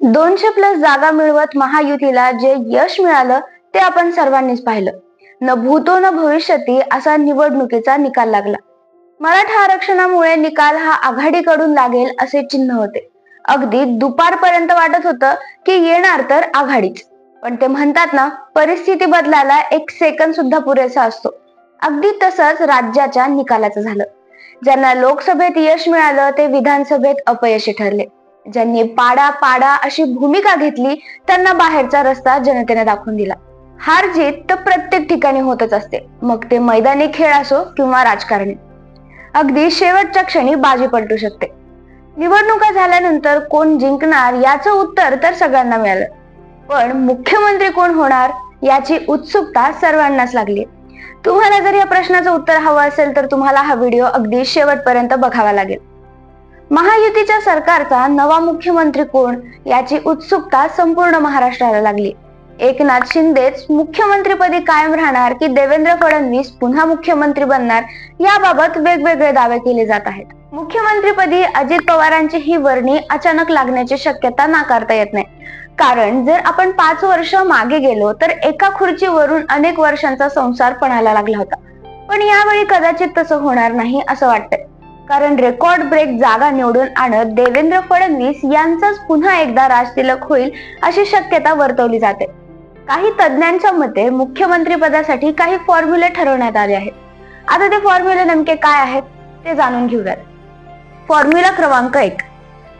दोनशे प्लस जागा मिळवत महायुतीला जे यश मिळालं ते आपण सर्वांनीच पाहिलं. न भूतो न भविष्यती असा निवडणुकीचा निकाल लागला. मराठा आरक्षणामुळे निकाल हा आघाडीकडून लागेल असे चिन्ह होते. अगदी दुपारपर्यंत वाटत होतं की येणार तर आघाडीच. पण ते म्हणतात ना परिस्थिती बदलायला एक सेकंद सुद्धा पुरेसा असतो. अगदी तसंच राज्याच्या निकालाचं झालं. ज्यांना लोकसभेत यश मिळालं ते विधानसभेत अपयशी ठरले. ज्यांनी पाडा पाडा अशी भूमिका घेतली त्यांना बाहेरचा रस्ता जनतेने दाखवून दिला. हार जीत तर प्रत्येक ठिकाणी होतच असते. मग ते मैदानी खेळ असो किंवा राजकारणी. अगदी शेवटच्या क्षणी बाजी पलटू शकते. निवडणुका झाल्यानंतर कोण जिंकणार याचं उत्तर तर सगळ्यांना मिळालं. पण मुख्यमंत्री कोण होणार याची उत्सुकता सर्वांनाच लागली. तुम्हाला जर या प्रश्नाचं उत्तर हवं असेल तर तुम्हाला हा व्हिडिओ अगदी शेवटपर्यंत बघावा लागेल. महायुतीच्या सरकारचा नवा मुख्यमंत्री कोण याची उत्सुकता संपूर्ण महाराष्ट्राला लागली. एकनाथ शिंदेच मुख्यमंत्रीपदी कायम राहणार की देवेंद्र फडणवीस पुन्हा मुख्यमंत्री बनणार याबाबत वेगवेगळे दावे केले जात आहेत. मुख्यमंत्रीपदी अजित पवारांची ही वर्णी अचानक लागण्याची शक्यता नाकारता येत नाही. कारण जर आपण पाच वर्ष मागे गेलो तर एका खुर्चीवरून अनेक वर्षांचा संसार पणाला लागला होता. पण यावेळी कदाचित तसं होणार नाही असं वाटतंय. कारण रेकॉर्ड ब्रेक जागा निवडून आणत देवेंद्र फडणवीस यांचाच पुन्हा एकदा राजतिलक होईल अशी शक्यता वर्तवली जाते. काही तज्ज्ञांच्या मते मुख्यमंत्री पदासाठी काही फॉर्म्युले ठरवण्यात आले आहेत. आता ते फॉर्म्युले नेमके काय आहेत ते जाणून घेऊयात. फॉर्म्युला क्रमांक एक.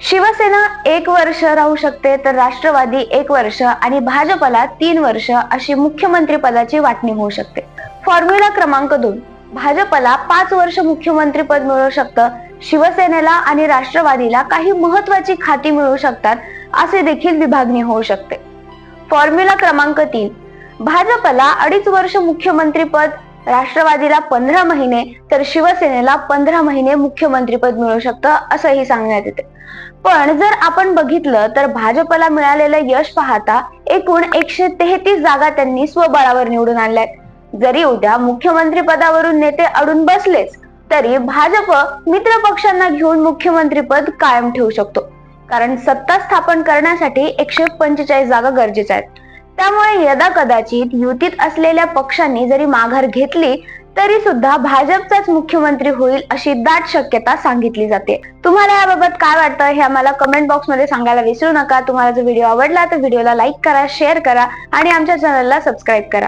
शिवसेना एक वर्ष राहू शकते तर राष्ट्रवादी एक वर्ष आणि भाजपला तीन वर्ष अशी मुख्यमंत्री पदाची वाटणी होऊ शकते. फॉर्म्युला क्रमांक दोन. भाजपला पाच वर्ष मुख्यमंत्री पद मिळू शकतं शिवसेनेला आणि राष्ट्रवादीला काही महत्वाची खाती मिळू शकतात असे देखील विभागणी होऊ शकते. फॉर्म्युला क्रमांक तीन. भाजपला अडीच वर्ष मुख्यमंत्री पद राष्ट्रवादीला पंधरा महिने तर शिवसेनेला पंधरा महिने मुख्यमंत्रीपद मिळू शकतं असंही सांगण्यात येते. पण जर आपण बघितलं तर भाजपला मिळालेलं यश पाहता एकूण एकशे तेहतीस जागा त्यांनी स्वबळावर निवडून आणल्यात. जरी उद्या मुख्यमंत्री पदावरून नेते अडून बसलेच तरी भाजप मित्र पक्षांना घेऊन मुख्यमंत्रीपद कायम ठेवू शकतो. कारण सत्ता स्थापन करण्यासाठी एकशे पंचेचाळीस जागा गरजेच्या आहेत. त्यामुळे यदा कदाचित युतीत असलेल्या पक्षांनी जरी माघार घेतली तरी सुद्धा भाजपचाच मुख्यमंत्री होईल अशी दाट शक्यता सांगितली जाते. तुम्हाला याबाबत काय वाटतं हे आम्हाला कमेंट बॉक्समध्ये सांगायला विसरू नका. तुम्हाला जर व्हिडिओ आवडला तर व्हिडिओला लाईक करा शेअर करा आणि आमच्या चॅनलला सबस्क्राईब करा.